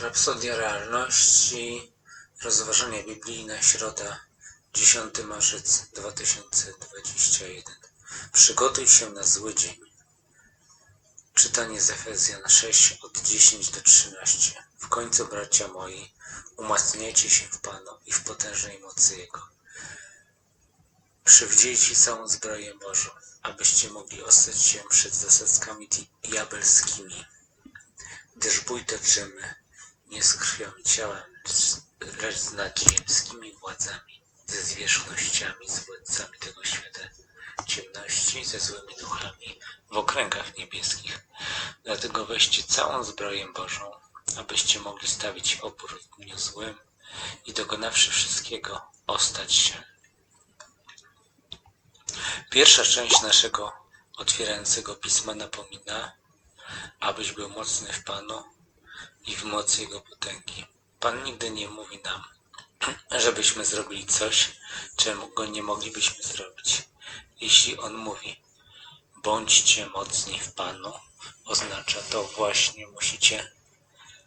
Rapsodia Realności, rozważania biblijne, środa, 10 marzec 2021. Przygotuj się na zły dzień. Czytanie z Efezjan 6 od 10 do 13. W końcu, bracia moi, umacniajcie się w Panu i w potężnej mocy Jego. Przywdziejcie całą zbroję Bożą, abyście mogli ostać się przed zasadzkami di- diabelskimi gdyż bój toczymy nie z krwią i ciałem, lecz- z nadziemskimi władzami, ze zwierzchnościami, z władcami tego świata ciemności, ze złymi duchami w okręgach niebieskich. Dlatego weźcie całą zbroję Bożą, abyście mogli stawić opór w dniu złym i dokonawszy wszystkiego, ostać się. Pierwsza część naszego otwierającego pisma napomina, abyś był mocny w Panu i w mocy Jego potęgi. Pan nigdy nie mówi nam, żebyśmy zrobili coś, czemu go nie moglibyśmy zrobić. Jeśli On mówi, bądźcie mocni w Panu, oznacza to właśnie musicie,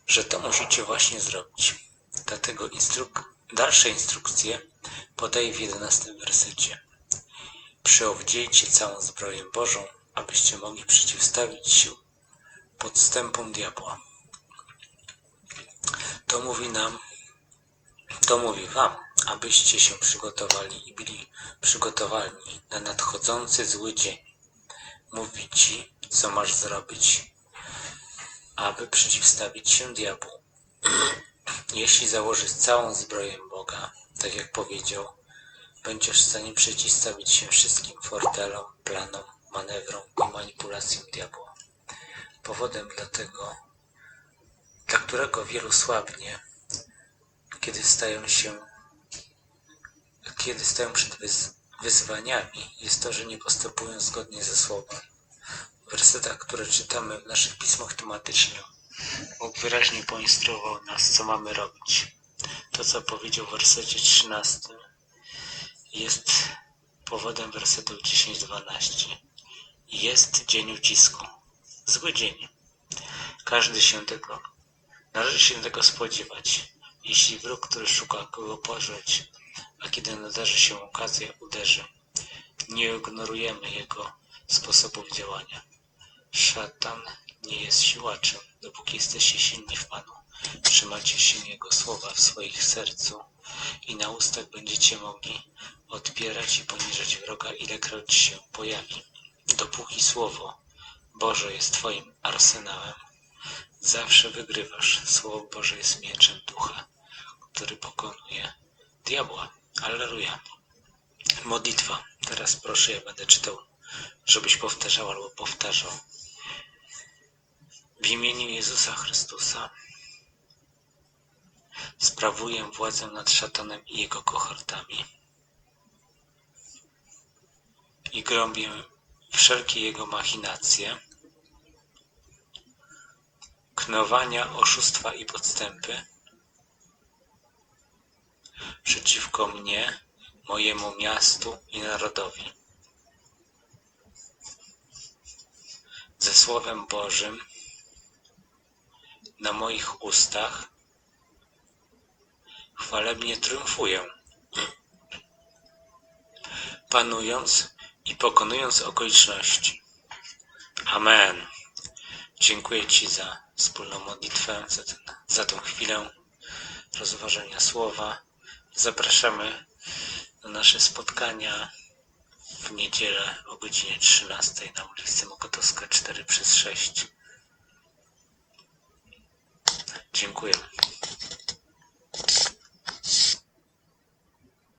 że to musicie właśnie zrobić. Dlatego instruk dalsze instrukcje podaje w 11 wersecie. Przeowdziejcie całą zbroję Bożą, abyście mogli przeciwstawić się podstępom diabła. To mówi nam, to mówi wam, abyście się przygotowali i byli przygotowani na nadchodzący zły dzień. Mówi ci, co masz zrobić, aby przeciwstawić się diabłu. Jeśli założysz całą zbroję Boga, tak jak powiedział, będziesz w stanie przeciwstawić się wszystkim fortelom, planom, manewrom i manipulacjom diabła powodem dla tego, dla którego wielu słabnie, kiedy stają się, kiedy stają przed wyz, wyzwaniami, jest to, że nie postępują zgodnie ze słowem. W wersetach, które czytamy w naszych pismach tematycznych, Bóg wyraźnie poinstruował nas, co mamy robić. To, co powiedział w wersecie 13, jest powodem wersetów 10-12. Jest dzień ucisku zły dzień. Każdy się tego, należy się tego spodziewać. Jeśli wróg, który szuka kogo pożreć, a kiedy nadarzy się okazja, uderzy, nie ignorujemy jego sposobów działania. Szatan nie jest siłaczem, dopóki jesteście silni w Panu. Trzymacie się Jego słowa w swoich sercu i na ustach będziecie mogli odpierać i poniżać wroga, ilekroć się pojawi. Dopóki słowo Boże jest Twoim arsenałem. Zawsze wygrywasz. Słowo Boże jest mieczem ducha, który pokonuje diabła. Alleluja. Modlitwa. Teraz proszę, ja będę czytał, żebyś powtarzał albo powtarzał. W imieniu Jezusa Chrystusa sprawuję władzę nad szatanem i jego kohortami i grąbię wszelkie jego machinacje, knowania, oszustwa i podstępy przeciwko mnie, mojemu miastu i narodowi. Ze Słowem Bożym na moich ustach chwalebnie triumfuję, panując i pokonując okoliczności. Amen. Dziękuję Ci za wspólną modlitwę, za, ten, za tą chwilę rozważenia słowa. Zapraszamy na nasze spotkania w niedzielę o godzinie 13 na ulicy Mokotowska 4 przez 6. Dziękuję.